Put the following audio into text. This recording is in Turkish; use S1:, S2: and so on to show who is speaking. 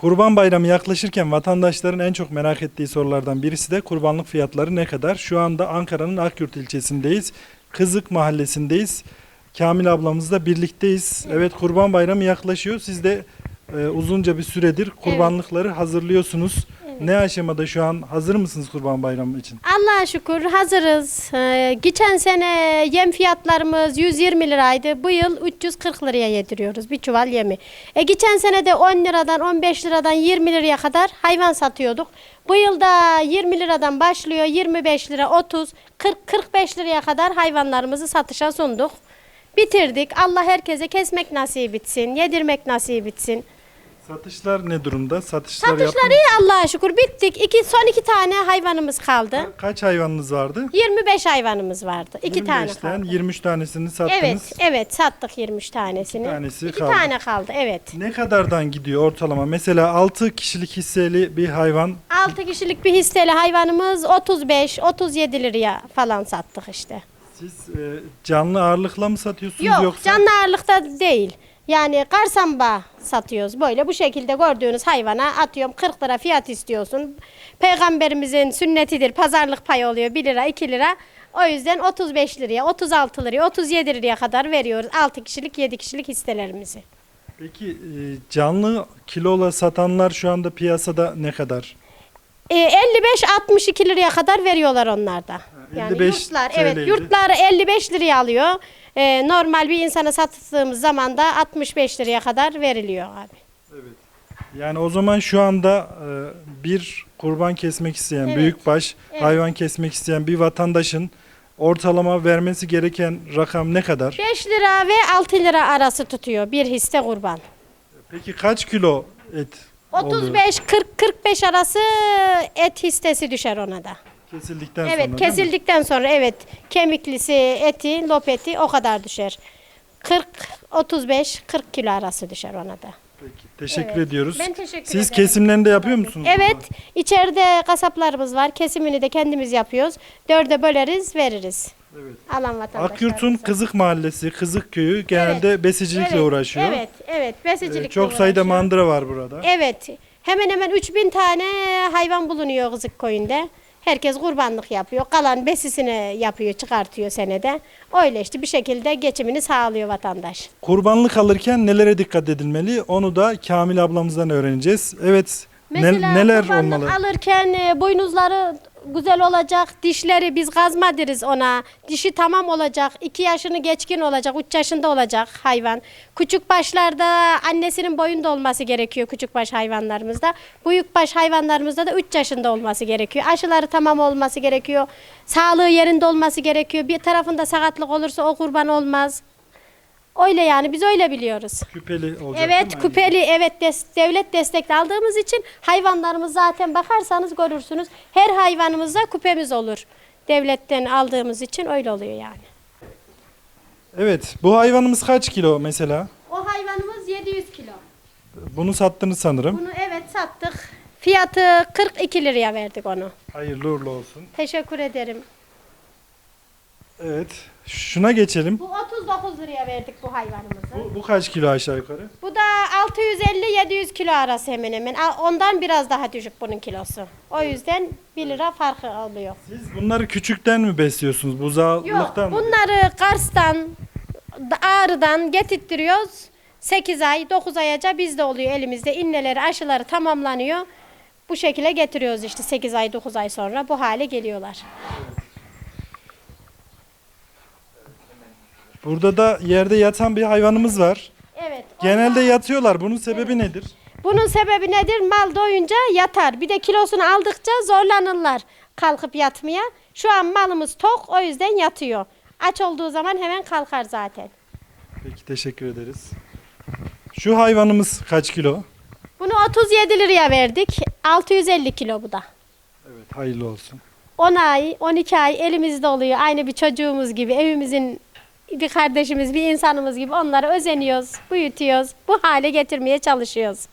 S1: Kurban Bayramı yaklaşırken vatandaşların en çok merak ettiği sorulardan birisi de kurbanlık fiyatları ne kadar? Şu anda Ankara'nın Akyurt ilçesindeyiz. Kızık mahallesindeyiz. Kamil ablamızla birlikteyiz. Evet Kurban Bayramı yaklaşıyor. Siz de e, uzunca bir süredir kurbanlıkları hazırlıyorsunuz. Ne aşamada şu an hazır mısınız Kurban Bayramı için?
S2: Allah'a şükür hazırız. Ee, geçen sene yem fiyatlarımız 120 liraydı. Bu yıl 340 liraya yediriyoruz bir çuval yemi. E, geçen sene de 10 liradan 15 liradan 20 liraya kadar hayvan satıyorduk. Bu yıl da 20 liradan başlıyor 25 lira 30 40 45 liraya kadar hayvanlarımızı satışa sunduk. Bitirdik. Allah herkese kesmek nasip etsin, yedirmek nasip etsin.
S1: Satışlar ne durumda? Satışlar,
S2: Satışlar
S1: yaptınız
S2: iyi Allah'a şükür bittik. İki, son iki tane hayvanımız kaldı.
S1: Kaç hayvanınız vardı?
S2: 25 hayvanımız vardı. İki tane
S1: 25'ten
S2: kaldı.
S1: 23 tanesini sattınız.
S2: Evet, evet sattık 23 tanesini.
S1: İki tanesi
S2: İki
S1: kaldı.
S2: tane kaldı, evet.
S1: Ne kadardan gidiyor ortalama? Mesela 6 kişilik hisseli bir hayvan
S2: 6 kişilik bir hisseli hayvanımız 35-37 liraya falan sattık işte.
S1: siz e, canlı ağırlıkla mı satıyorsunuz
S2: Yok,
S1: yoksa?
S2: canlı ağırlıkta değil. Yani karsamba satıyoruz böyle bu şekilde gördüğünüz hayvana atıyorum 40 lira fiyat istiyorsun. Peygamberimizin sünnetidir pazarlık payı oluyor 1 lira 2 lira. O yüzden 35 liraya 36 liraya 37 liraya kadar veriyoruz 6 kişilik 7 kişilik hisselerimizi.
S1: Peki e, canlı kilola satanlar şu anda piyasada ne kadar?
S2: E, 55-62 liraya kadar veriyorlar onlar da. Yani
S1: 55
S2: yurtlar,
S1: TL'ydi.
S2: evet yurtlar 55 liraya alıyor. E, normal bir insana sattığımız zaman da 65 liraya kadar veriliyor abi.
S1: Yani o zaman şu anda e, bir kurban kesmek isteyen,
S2: Evet.
S1: büyükbaş
S2: Evet.
S1: hayvan kesmek isteyen bir vatandaşın ortalama vermesi gereken rakam ne kadar?
S2: 5 lira ve 6 lira arası tutuyor bir hisse kurban.
S1: Peki kaç kilo et oluyor
S2: 35-40-45 arası et hissesi düşer ona da.
S1: Kesildikten sonra?
S2: Evet
S1: mi?
S2: kesildikten sonra evet kemiklisi eti, lop eti o kadar düşer. 40-35-40 kilo arası düşer ona da.
S1: Peki, teşekkür
S2: Evet.
S1: ediyoruz.
S2: Ben teşekkür
S1: Siz
S2: ederim.
S1: kesimlerini de yapıyor musunuz?
S2: Evet, içeride kasaplarımız var. Kesimini de kendimiz yapıyoruz. Dörde böleriz, veririz.
S1: Evet.
S2: Alan vatandaşlarımıza.
S1: Akyurt'un Kızık Mahallesi, Kızık Köyü genelde besicilikle
S2: Evet,
S1: uğraşıyor.
S2: Evet, evet.
S1: Ee,
S2: Besicilikle
S1: çok sayıda
S2: uğraşıyor.
S1: mandıra var burada.
S2: Evet. Hemen hemen 3000 tane hayvan bulunuyor Kızık Koyun'da. Herkes kurbanlık yapıyor. Kalan besisini yapıyor, çıkartıyor senede. Öyle işte bir şekilde geçimini sağlıyor vatandaş.
S1: Kurbanlık alırken nelere dikkat edilmeli? Onu da Kamil ablamızdan öğreneceğiz. Evet. ne-
S2: Mesela
S1: neler
S2: kurbanlık
S1: olmalı?
S2: alırken e, boynuzları güzel olacak, dişleri biz gazma deriz ona. Dişi tamam olacak, 2 yaşını geçkin olacak, 3 yaşında olacak hayvan. Küçük başlarda annesinin boyunda olması gerekiyor küçük baş hayvanlarımızda. Büyük baş hayvanlarımızda da 3 yaşında olması gerekiyor. Aşıları tamam olması gerekiyor. Sağlığı yerinde olması gerekiyor. Bir tarafında sakatlık olursa o kurban olmaz. Öyle yani biz öyle biliyoruz.
S1: Küpeli olacak. değil
S2: Evet küpeli evet des- devlet destekli aldığımız için hayvanlarımız zaten bakarsanız görürsünüz her hayvanımızda küpemiz olur. Devletten aldığımız için öyle oluyor yani.
S1: Evet. Bu hayvanımız kaç kilo mesela?
S2: O hayvanımız 700 kilo.
S1: Bunu sattınız sanırım.
S2: Bunu evet sattık. Fiyatı 42 liraya verdik onu.
S1: Hayırlı uğurlu olsun.
S2: Teşekkür ederim.
S1: Evet. Şuna geçelim.
S2: Bu 39 liraya verdik bu hayvanımızı.
S1: Bu, bu kaç kilo aşağı yukarı?
S2: Bu da 650-700 kilo arası hemen hemen. Ondan biraz daha düşük bunun kilosu. O yüzden 1 lira farkı oluyor.
S1: Siz bunları küçükten mi besliyorsunuz?
S2: Yok,
S1: Buzağlıktan mı?
S2: bunları Kars'tan, Ağrı'dan getirtiyoruz. 8 ay, 9 ayaca bizde oluyor elimizde. İnneleri, aşıları tamamlanıyor. Bu şekilde getiriyoruz işte 8 ay, 9 ay sonra bu hale geliyorlar.
S1: Burada da yerde yatan bir hayvanımız var.
S2: Evet.
S1: Genelde yatıyorlar. Bunun sebebi nedir?
S2: Bunun sebebi nedir? Mal doyunca yatar. Bir de kilosunu aldıkça zorlanırlar kalkıp yatmaya. Şu an malımız tok o yüzden yatıyor. Aç olduğu zaman hemen kalkar zaten.
S1: Peki teşekkür ederiz. Şu hayvanımız kaç kilo?
S2: Bunu 37 liraya verdik. 650 kilo bu da.
S1: Evet hayırlı olsun.
S2: 10 ay, 12 ay elimizde oluyor. Aynı bir çocuğumuz gibi, evimizin bir kardeşimiz, bir insanımız gibi onlara özeniyoruz, büyütüyoruz. Bu hale getirmeye çalışıyoruz.